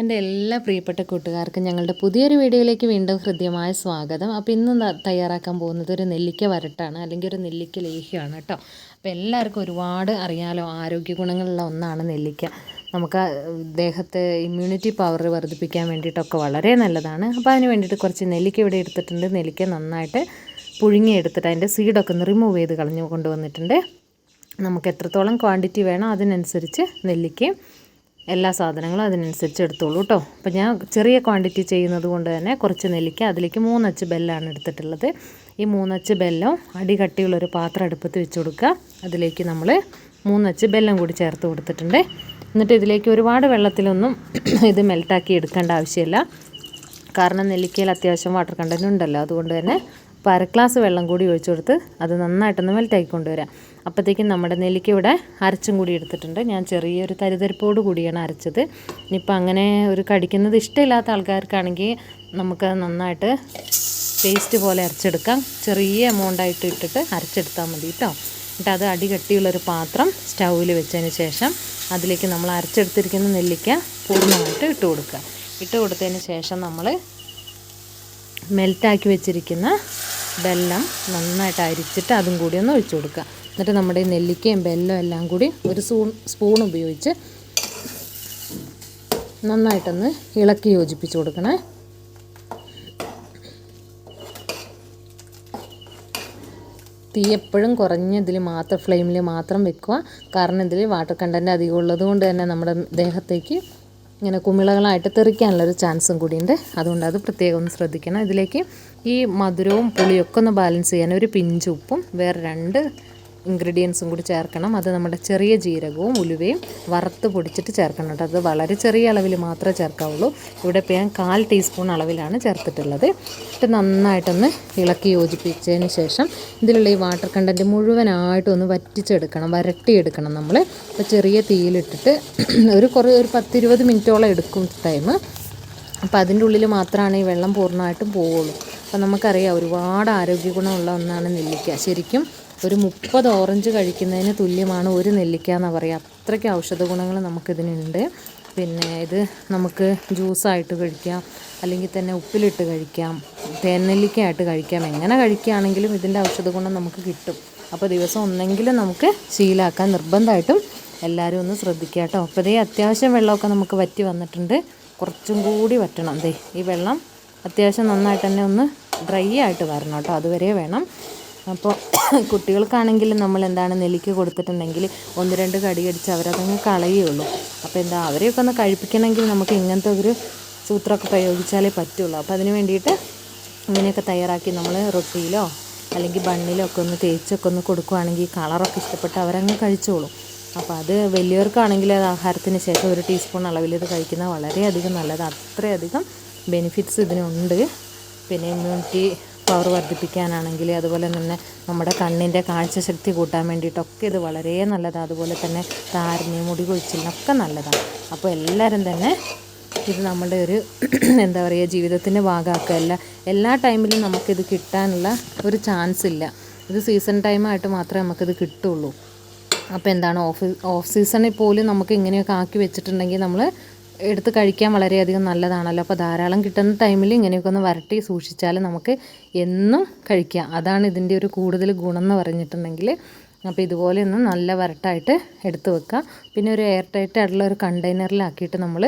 എന്റെ എല്ലാ പ്രിയപ്പെട്ട കൂട്ടുകാർക്കും ഞങ്ങളുടെ പുതിയൊരു വീഡിയോയിലേക്ക് വീണ്ടും ഹൃദ്യമായ സ്വാഗതം. അപ്പോൾ ഇന്ന് തയ്യാറാക്കാൻ പോകുന്നത് ഒരു നെല്ലിക്ക വരട്ടാണ് അല്ലെങ്കിൽ ഒരു നെല്ലിക്ക ലേഹ്യമാണ് കേട്ടോ. അപ്പോൾ എല്ലാവർക്കും ഒരുപാട് അറിയാലോ ആരോഗ്യ ഗുണങ്ങളുള്ള ഒന്നാണ് നെല്ലിക്ക. നമുക്ക് ദേഹത്തെ ഇമ്മ്യൂണിറ്റി പവർ വർദ്ധിപ്പിക്കാൻ വേണ്ടിയിട്ടൊക്കെ വളരെ നല്ലതാണ്. അപ്പോൾ അതിന് വേണ്ടിയിട്ട് കുറച്ച് നെല്ലിക്ക ഇവിടെ എടുത്തിട്ടുണ്ട്. നെല്ലിക്ക നന്നായിട്ട് പുഴുങ്ങിയെടുത്തിട്ട് അതിന്റെ സീഡൊക്കെ ഒന്ന് റിമൂവ് ചെയ്ത് കളഞ്ഞു കൊണ്ടുവന്നിട്ടുണ്ട്. നമുക്ക് എത്രത്തോളം ക്വാണ്ടിറ്റി വേണോ അതിനനുസരിച്ച് നെല്ലിക്കയും എല്ലാ സാധനങ്ങളും അതിനനുസരിച്ച് എടുത്തോളൂ കേട്ടോ അപ്പോൾ ഞാൻ ചെറിയ ക്വാണ്ടിറ്റി ചെയ്യുന്നത് കൊണ്ട് തന്നെ കുറച്ച് നെല്ലിക്ക അതിലേക്ക് മൂന്നച്ച് ബെല്ലാണ് എടുത്തിട്ടുള്ളത്. ഈ മൂന്നച്ച് ബെല്ലം അടി കട്ടിയുള്ളൊരു പാത്രം അടുപ്പത്ത് വെച്ച് കൊടുക്കുക. അതിലേക്ക് നമ്മൾ മൂന്നച്ച് ബെല്ലം കൂടി ചേർത്ത് കൊടുത്തിട്ടുണ്ട്. എന്നിട്ട് ഇതിലേക്ക് ഒരുപാട് വെള്ളത്തിലൊന്നും ഇത് മെൽട്ടാക്കി എടുക്കേണ്ട ആവശ്യമില്ല. കാരണം നെല്ലിക്കയിൽ അത്യാവശ്യം വാട്ടർ കണ്ടന്റ് ഉണ്ടല്ലോ. അതുകൊണ്ട് തന്നെ ഇപ്പോൾ അര ഗ്ലാസ് വെള്ളം കൂടി ഒഴിച്ചു കൊടുത്ത് അത് നന്നായിട്ടൊന്ന് മെൽറ്റാക്കി കൊണ്ടുവരാം അപ്പോഴത്തേക്കും നമ്മുടെ നെല്ലിക്ക ഇവിടെ അരച്ചും കൂടി എടുത്തിട്ടുണ്ട്. ഞാൻ ചെറിയൊരു തരിതരിപ്പോട് കൂടിയാണ് അരച്ചത്. ഇനിയിപ്പോൾ അങ്ങനെ ഒരു കടിക്കുന്നത് ഇഷ്ടമില്ലാത്ത ആൾക്കാർക്കാണെങ്കിൽ നമുക്ക് നന്നായിട്ട് പേസ്റ്റ് പോലെ അരച്ചെടുക്കാം. ചെറിയ എമൗണ്ടായിട്ട് ഇട്ടിട്ട് അരച്ചെടുത്താൽ മതി കേട്ടോ എന്നിട്ട് അത് അടി കട്ടിയുള്ളൊരു പാത്രം സ്റ്റൗവിൽ വെച്ചതിന് ശേഷം അതിലേക്ക് നമ്മൾ അരച്ചെടുത്തിരിക്കുന്ന നെല്ലിക്ക പൂർണമായിട്ട് ഇട്ട് കൊടുക്കുക. ഇട്ട് കൊടുത്തതിന് ശേഷം നമ്മൾ മെൽറ്റാക്കി വെച്ചിരിക്കുന്ന ബെല്ലം നന്നായിട്ട് അരിച്ചിട്ട് അതും കൂടി ഒന്ന് ഒഴിച്ചു കൊടുക്കുക. എന്നിട്ട് നമ്മുടെ ഈ നെല്ലിക്കയും ബെല്ലം എല്ലാം കൂടി ഒരു സ്പൂൺ സ്പൂൺ ഉപയോഗിച്ച് നന്നായിട്ടൊന്ന് ഇളക്കി യോജിപ്പിച്ച് കൊടുക്കണേ. തീ എപ്പോഴും കുറഞ്ഞ ഇതിൽ മാത്രം ഫ്ലെയിമിൽ മാത്രം വെക്കുക. കാരണം ഇതിൽ വാട്ടർ കണ്ടന്റ് അധികം ഉള്ളത് കൊണ്ട് തന്നെ നമ്മുടെ ദേഹത്തേക്ക് ഇങ്ങനെ കുമിളകളായിട്ട് തെറിക്കാനുള്ളൊരു ചാൻസും കൂടിയുണ്ട്. അതുകൊണ്ട് അത് പ്രത്യേകം ഒന്ന് ശ്രദ്ധിക്കണം. ഇതിലേക്ക് ഈ മധുരവും പുളിയൊക്കെ ഒന്ന് ബാലൻസ് ചെയ്യാൻ ഒരു പിഞ്ച് ഉപ്പും വേറെ രണ്ട് ഇൻഗ്രീഡിയൻസും കൂടി ചേർക്കണം. അത് നമ്മുടെ ചെറിയ ജീരകവും ഉലുവയും വറുത്ത് പൊടിച്ചിട്ട് ചേർക്കണം കേട്ടോ. അത് വളരെ ചെറിയ അളവിൽ മാത്രമേ ചേർക്കാവുള്ളൂ. ഇവിടെ ഇപ്പോൾ ഞാൻ കാൽ ടീസ്പൂൺ അളവിലാണ് ചേർത്തിട്ടുള്ളത്. എന്നിട്ട് നന്നായിട്ടൊന്ന് ഇളക്കി യോജിപ്പിച്ചതിന് ശേഷം ഇതിലുള്ള ഈ വാട്ടർ കണ്ടന്റ് മുഴുവനായിട്ടും ഒന്ന് വറ്റിച്ചെടുക്കണം. വരട്ടിയെടുക്കണം നമ്മൾ അപ്പോൾ ചെറിയ തീയിലിട്ടിട്ട് ഒരു കുറേ ഒരു പത്തിരുപത് മിനിറ്റോളം എടുക്കും ടൈം. അപ്പോൾ അതിന്റെ ഉള്ളിൽ മാത്രമാണ് ഈ വെള്ളം പൂർണമായിട്ടും പോവുള്ളൂ. അപ്പോൾ നമുക്കറിയാം ഒരുപാട് ആരോഗ്യ ഗുണമുള്ള ഒന്നാണ് നെല്ലിക്ക. ശരിക്കും ഒരു മുപ്പത് ഓറഞ്ച് കഴിക്കുന്നതിന് തുല്യമാണ് ഒരു നെല്ലിക്ക എന്ന് പറയുക അത്രയ്ക്ക് ഔഷധ ഗുണങ്ങൾ നമുക്കിതിനുണ്ട്. പിന്നെ ഇത് നമുക്ക് ജ്യൂസായിട്ട് കഴിക്കാം. അല്ലെങ്കിൽ തന്നെ ഉപ്പിലിട്ട് കഴിക്കാം. തേനെല്ലിക്കയായിട്ട് കഴിക്കാം. എങ്ങനെ കഴിക്കുകയാണെങ്കിലും ഇതിന്റെ ഔഷധ ഗുണം നമുക്ക് കിട്ടും. അപ്പോൾ ദിവസം ഒന്നെങ്കിലും നമുക്ക് ശീലാക്കാൻ നിർബന്ധമായിട്ടും എല്ലാവരും ഒന്ന് ശ്രദ്ധിക്കുക കേട്ടോ. അപ്പോൾ ഇതേ അത്യാവശ്യം വെള്ളമൊക്കെ നമുക്ക് വറ്റി വന്നിട്ടുണ്ട്. കുറച്ചും കൂടി വറ്റണം. ദേ ഈ വെള്ളം അത്യാവശ്യം നന്നായിട്ട് തന്നെ ഒന്ന് ഡ്രൈ ആയിട്ട് വരണം കേട്ടോ. അതുവരെ വേണം. അപ്പോൾ കുട്ടികൾക്കാണെങ്കിൽ നമ്മൾ എന്താണ് നെല്ലിക്ക കൊടുത്തിട്ടുണ്ടെങ്കിൽ ഒന്ന് രണ്ട് കടി അടിച്ച് അവരതങ്ങ് കളയുള്ളൂ. അപ്പോൾ എന്താ അവരെയൊക്കെ ഒന്ന് കഴിപ്പിക്കണമെങ്കിൽ നമുക്ക് ഇങ്ങനത്തെ ഒരു സൂത്രമൊക്കെ പ്രയോഗിച്ചാലേ പറ്റുള്ളൂ. അപ്പോൾ അതിന് വേണ്ടിയിട്ട് ഇങ്ങനെയൊക്കെ തയ്യാറാക്കി നമ്മൾ റൊട്ടിയിലോ അല്ലെങ്കിൽ ബണ്ണിലോ ഒക്കെ ഒന്ന് തേച്ചൊക്കെ ഒന്ന് കൊടുക്കുകയാണെങ്കിൽ കളറൊക്കെ ഇഷ്ടപ്പെട്ട് അവരങ്ങ് കഴിച്ചോളും. അപ്പോൾ അത് വലിയവർക്കാണെങ്കിൽ അത് ആഹാരത്തിന് ശേഷം ഒരു ടീസ്പൂൺ അളവിൽ ഇത് കഴിക്കുന്നത് വളരെയധികം നല്ലത് അത്രയധികം ബെനിഫിറ്റ്സ് ഇതിനുണ്ട്. പിന്നെ ഇമ്മ്യൂണിറ്റി പവർ വർദ്ധിപ്പിക്കാനാണെങ്കിൽ അതുപോലെ തന്നെ നമ്മുടെ കണ്ണിന്റെ കാഴ്ചശക്തി കൂട്ടാൻ വേണ്ടിയിട്ടൊക്കെ ഇത് വളരെ നല്ലതാണ്. അതുപോലെ തന്നെ താരനെ മുടി കൊഴിച്ചിലിനൊക്കെ നല്ലതാണ്. അപ്പോൾ എല്ലാവരും തന്നെ ഇത് നമ്മുടെ ഒരു എന്താ പറയുക ജീവിതത്തിന്റെ ഭാഗമാക്കുക. എല്ലാ എല്ലാ ടൈമിലും നമുക്കിത് കിട്ടാനുള്ള ഒരു ചാൻസ് ഇല്ല. ഇത് സീസൺ ടൈമായിട്ട് മാത്രമേ നമുക്കിത് കിട്ടുള്ളൂ. അപ്പോൾ എന്താണ് ഓഫ് ഓഫ് സീസണിൽ പോലും നമുക്ക് ഇങ്ങനെയൊക്കെ ആക്കി വെച്ചിട്ടുണ്ടെങ്കിൽ നമ്മൾ എടുത്ത് കഴിക്കാൻ വളരെയധികം നല്ലതാണല്ലോ. അപ്പോൾ ധാരാളം കിട്ടുന്ന ടൈമിൽ ഇങ്ങനെയൊക്കെ ഒന്ന് വരട്ടി സൂക്ഷിച്ചാൽ നമുക്ക് എന്നും കഴിക്കാം. അതാണ് ഇതിന്റെ ഒരു കൂടുതൽ ഗുണം എന്ന് പറഞ്ഞിട്ടുണ്ടെങ്കിൽ അപ്പോൾ ഇതുപോലെ ഒന്ന് നല്ല വരട്ടായിട്ട് എടുത്ത് വെക്കുക പിന്നെ ഒരു എയർ ടൈറ്റ് ആയിട്ടുള്ള ഒരു കണ്ടെയ്നറിലാക്കിയിട്ട് നമ്മൾ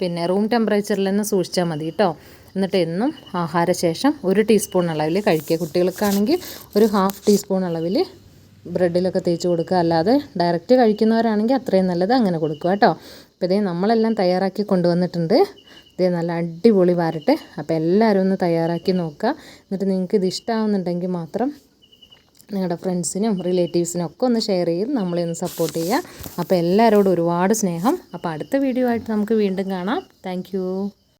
പിന്നെ റൂം ടെമ്പറേച്ചറിൽ തന്നെ സൂക്ഷിച്ചാൽ മതി കേട്ടോ എന്നിട്ട് എന്നും ആഹാരശേഷം ഒരു ടീസ്പൂൺ അളവിൽ കഴിക്കുക. കുട്ടികൾക്കാണെങ്കിൽ ഒരു ഹാഫ് ടീസ്പൂൺ അളവിൽ ബ്രെഡിലൊക്കെ തേച്ച് കൊടുക്കുക. അല്ലാതെ ഡയറക്റ്റ് കഴിക്കുന്നവരാണെങ്കിൽ അത്രയും നല്ലത് അങ്ങനെ കൊടുക്കുക കേട്ടോ അപ്പോൾ ഇതേ നമ്മളെല്ലാം തയ്യാറാക്കി കൊണ്ടുവന്നിട്ടുണ്ട്. ഇതേ നല്ല അടിപൊളി വരട്ടെ. അപ്പോൾ എല്ലാവരും ഒന്ന് തയ്യാറാക്കി നോക്കുക എന്നിട്ട് നിങ്ങൾക്ക് ഇത് ഇഷ്ടമാവുന്നുണ്ടെങ്കിൽ മാത്രം നിങ്ങളുടെ ഫ്രണ്ട്സിനും റിലേറ്റീവ്സിനും ഒക്കെ ഒന്ന് ഷെയർ ചെയ്ത് നമ്മളെ ഒന്ന് സപ്പോർട്ട് ചെയ്യുക. അപ്പോൾ എല്ലാവരോടും ഒരുപാട് സ്നേഹം. അപ്പോൾ അടുത്ത വീഡിയോ ആയിട്ട് നമുക്ക് വീണ്ടും കാണാം. താങ്ക്